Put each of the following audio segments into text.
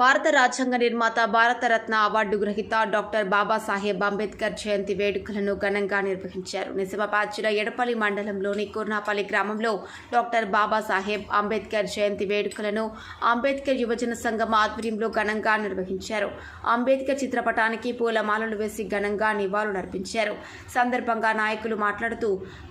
భారత రాజ్యాంగ నిర్మాత భారతరత్న అవార్డు గ్రహీత డాక్టర్ బాబాసాహెబ్ అంబేద్కర్ జయంతి వేడుకలను ఘనంగా నిర్వహించారు. నిజామాబాద్ జిల్లా ఎడపల్లి మండలంలోని కుర్నాపల్లి గ్రామంలో డాక్టర్ బాబాసాహెబ్ అంబేద్కర్ జయంతి వేడుకలను అంబేద్కర్ యువజన సంఘం ఆధ్వర్యంలో ఘనంగా నిర్వహించారు. అంబేద్కర్ చిత్రపటానికి పూలమాలలు వేసి ఘనంగా నివాళులర్పించారు సందర్భంగా నాయకులు మాట్లాడుతూ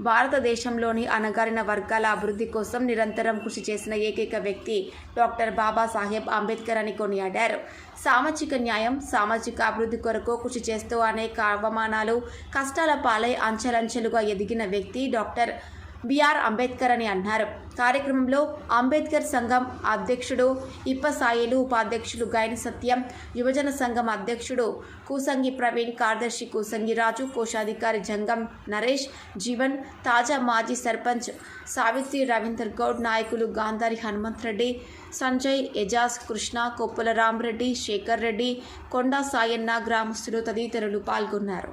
భారతదేశంలోని అణగారిన వర్గాల అభివృద్ధి కోసం నిరంతరం కృషి చేసిన ఏకైక వ్యక్తి డాక్టర్ బాబాసాహెబ్ అంబేద్కర్ అని కొన్ని కొనియాడారు సామాజిక న్యాయం సామాజిక అభివృద్ధి కొరకు కృషి చేస్తూ అనేక అవమానాలు కష్టాల పాలై అంచెలంచెలుగా ఎదిగిన వ్యక్తి డాక్టర్ బిఆర్ అంబేద్కర్ అని అన్నారు. కార్యక్రమంలో అంబేద్కర్ సంఘం అధ్యక్షుడు ఇప్పసాయిలు ఉపాధ్యక్షులు గైన సత్యం యువజన సంఘం అధ్యక్షుడు కూసంగి ప్రవీణ్ కార్యదర్శి కూసంగి రాజు కోశాధికారి జంగం నరేష్ జీవన్ తాజా మాజీ సర్పంచ్ సావిత్రి రవీందర్ గౌడ్ నాయకులు గాంధారి హనుమంత్ రెడ్డి సంజయ్ ఎజాజ్ కృష్ణ కొప్పుల రామరెడ్డి శేఖర్ రెడ్డి కొండా సాయన్న గ్రామస్తులు తదితరులు పాల్గొన్నారు.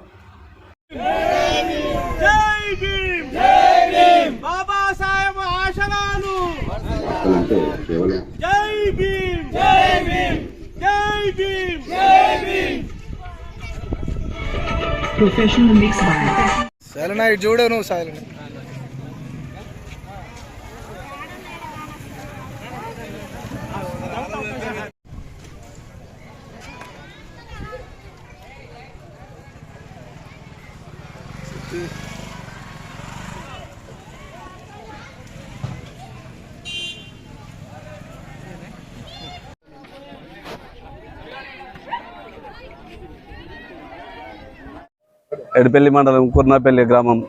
జై జై బాబా సాహెబ్ కేవలం జై భీమ్! జై భీమ్! జై భీమ్! జై Bhim! Professional mix by silent అయ్యి చూడు నువ్వు సైలెంట్. ఎడపల్లి మండలం కుర్నాపల్లి గ్రామం.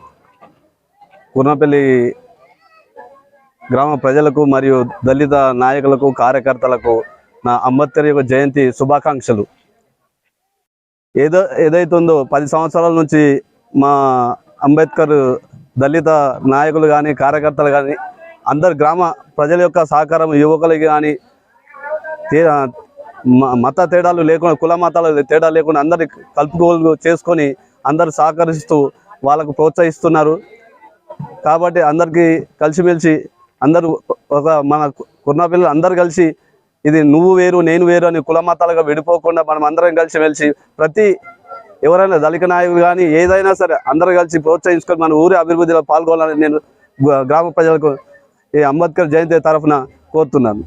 కుర్నాపల్లి గ్రామ ప్రజలకు మరియు దళిత నాయకులకు కార్యకర్తలకు నా అంబేద్కర్ యొక్క జయంతి శుభాకాంక్షలు. ఏదో ఏదైతుందో పది సంవత్సరాల నుంచి మా అంబేద్కర్ దళిత నాయకులు కానీ కార్యకర్తలు కానీ అందరు గ్రామ ప్రజల యొక్క సహకారం యువకులకి కానీ మత తేడాలు లేకుండా కుల మతాల తేడా లేకుండా అందరి కలుపుకోలు చేసుకొని అందరు సహకరిస్తూ వాళ్ళకు ప్రోత్సహిస్తున్నారు. కాబట్టి అందరికీ కలిసిమెలిసి అందరూ ఒక మన కుర్నా పిల్లలు అందరు కలిసి ఇది నువ్వు వేరు నేను వేరు అని కుల మతాలుగా విడిపోకుండా మనం అందరం కలిసిమెలిసి ప్రతి ఎవరైనా దళిత నాయకులు కానీ ఏదైనా సరే అందరూ కలిసి ప్రోత్సహించుకొని మన ఊరి అభివృద్ధిలో పాల్గొనాలని నేను గ్రామ ప్రజలకు ఈ అంబేద్కర్ జయంతి తరఫున కోరుతున్నాను.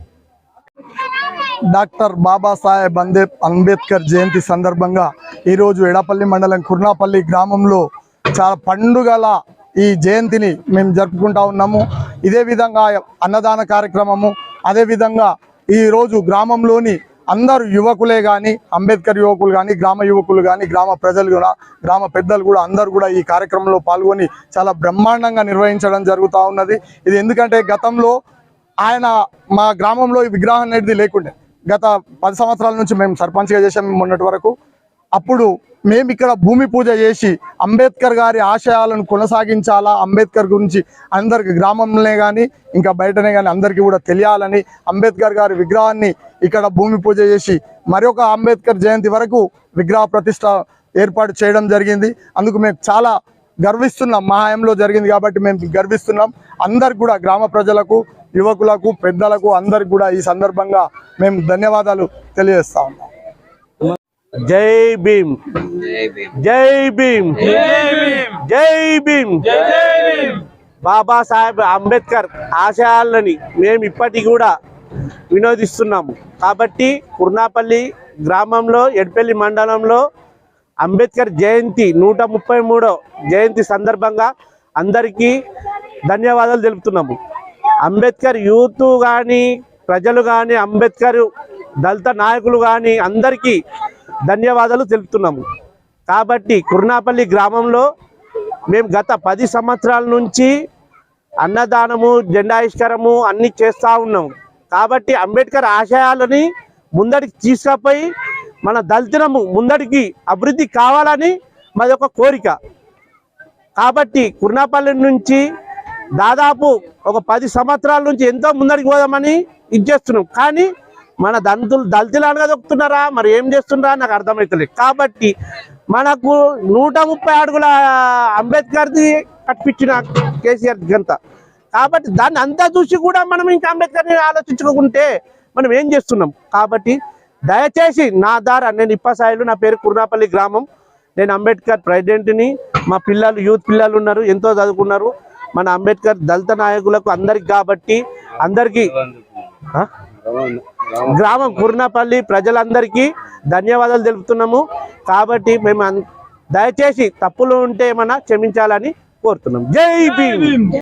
డాక్టర్ బాబాసాహెబ్ అందే అంబేద్కర్ జయంతి సందర్భంగా ఈరోజు ఎడపల్లి మండలం కుర్నాపల్లి గ్రామంలో చాలా పండుగల ఈ జయంతిని మేము జరుపుకుంటా ఉన్నాము. ఇదే విధంగా అన్నదాన కార్యక్రమము అదేవిధంగా ఈరోజు గ్రామంలోని అందరు యువకులే కానీ అంబేద్కర్ యువకులు కానీ గ్రామ యువకులు కానీ గ్రామ ప్రజలు కూడా గ్రామ పెద్దలు కూడా అందరు కూడా ఈ కార్యక్రమంలో పాల్గొని చాలా బ్రహ్మాండంగా నిర్వహించడం జరుగుతూ ఉన్నది. ఇది ఎందుకంటే గతంలో ఆయన మా గ్రామంలో ఈ విగ్రహం అనేది లేకుండే. గత పది సంవత్సరాల నుంచి మేము సర్పంచ్గా చేసాం మొన్నటి వరకు. అప్పుడు మేము ఇక్కడ భూమి పూజ చేసి అంబేద్కర్ గారి ఆశయాలను కొనసాగించాలా? అంబేద్కర్ గురించి అందరికి గ్రామంలోనే కానీ ఇంకా బయటనే కానీ అందరికీ కూడా తెలియాలని అంబేద్కర్ గారి విగ్రహాన్ని ఇక్కడ భూమి పూజ చేసి మరొక అంబేద్కర్ జయంతి వరకు విగ్రహ ప్రతిష్ట ఏర్పాటు చేయడం జరిగింది. అందుకు మేము చాలా గర్విస్తున్నాం. మా హయాంలో జరిగింది కాబట్టి మేము గర్విస్తున్నాం. అందరికి కూడా గ్రామ ప్రజలకు యువకులకు పెద్దలకు అందరికి కూడా ఈ సందర్భంగా మేము ధన్యవాదాలు తెలియజేస్తా ఉన్నాం. జై భీమ్. జై భీమ్. జై భీమ్. బాబాసాహెబ్ అంబేద్కర్ ఆశయాలని మేము ఇప్పటికి కూడా వినోదిస్తున్నాము కాబట్టి కుర్నాపల్లి గ్రామంలో ఎడ్పల్లి మండలంలో అంబేద్కర్ జయంతి నూట ముప్పై మూడో జయంతి సందర్భంగా అందరికీ ధన్యవాదాలు తెలుపుతున్నాము. అంబేద్కర్ యూత్ కానీ ప్రజలు కానీ అంబేద్కర్ దళిత నాయకులు కానీ అందరికీ ధన్యవాదాలు తెలుపుతున్నాము. కాబట్టి కుర్నాపల్లి గ్రామంలో మేము గత పది సంవత్సరాల నుంచి అన్నదానము జెండాయిష్కరము అన్నీ చేస్తూ ఉన్నాం కాబట్టి అంబేద్కర్ ఆశయాలని ముందడికి తీసుకుపోయి మన దళితనము ముందడికి అభివృద్ధి కావాలని మాది ఒక కోరిక. కాబట్టి కుర్నాపల్లి నుంచి దాదాపు ఒక పది సంవత్సరాల నుంచి ఎంతో ముందడికి పోదామని ఇది చేస్తున్నాం. కానీ మన దళితులు దళితులు అనగదొక్కుతున్నారా మరి ఏం చేస్తున్నారా? నాకు అర్థమవుతలేదు కాబట్టి మనకు నూట ముప్పై అడుగుల అంబేద్కర్ది కట్టించిన కేసీఆర్ గంత కాబట్టి దాన్ని అంతా చూసి కూడా మనం ఇంకా అంబేద్కర్ని ఆలోచించుకుంటే మనం ఏం చేస్తున్నాం? కాబట్టి దయచేసి నా ద్వారా నేను ఇప్పసాయిలు నా పేరు కుర్నాపల్లి గ్రామం. నేను అంబేద్కర్ ప్రెసిడెంట్ని. మా పిల్లలు యూత్ పిల్లలు ఉన్నారు ఎంతో చదువుకున్నారు. మన అంబేద్కర్ దళిత నాయకులకు అందరికి కాబట్టి అందరికీ గ్రామం కుర్నపల్లి ప్రజలందరికీ ధన్యవాదాలు తెలుపుతున్నాము. కాబట్టి మేము అన్- దయచేసి తప్పులు ఉంటే ఏమన్నా క్షమించాలని కోరుతున్నాం. జై భీమ్!